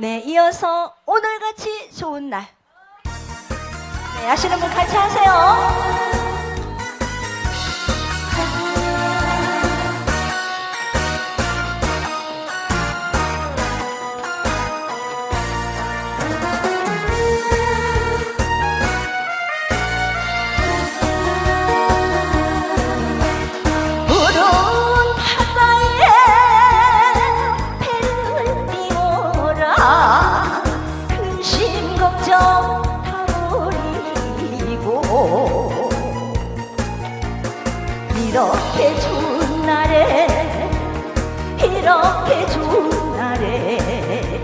네, 이어서 오늘같이 좋은 날. 네, 하시는 분 같이 하세요. 이렇게 좋은 날에 이렇게 좋은 날에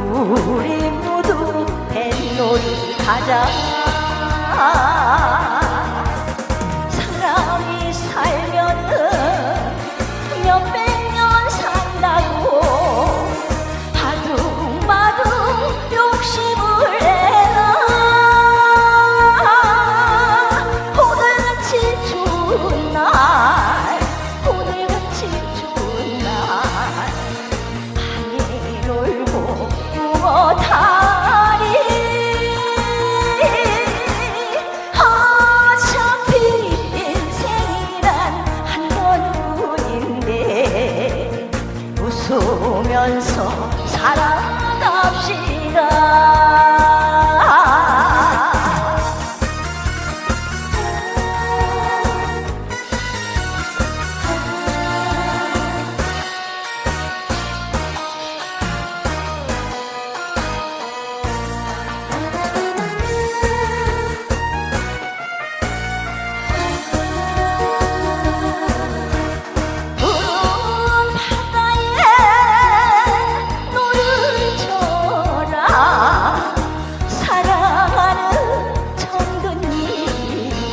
우리 모두 뱃놀이 가자 웃으면서 살아갑시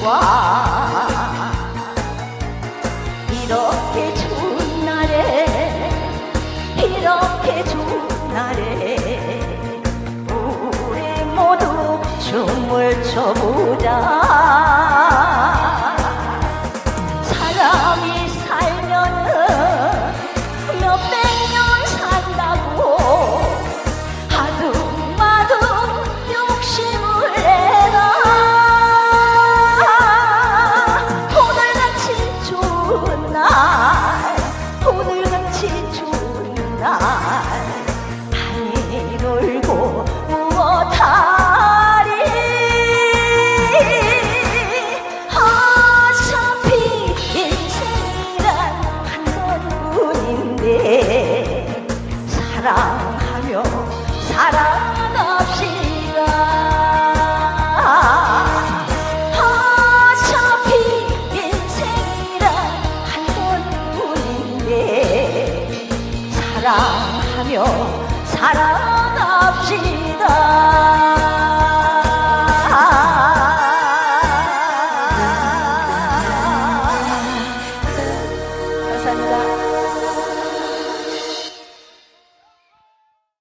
청근이와 이렇게 좋은 날에 이렇게 좋은 날에 우리 모두 춤을 춰보자. 사람이 살면 사랑하며 살아갑시다 어차피 인생이란 한 번뿐인데 사랑하며 살아갑시다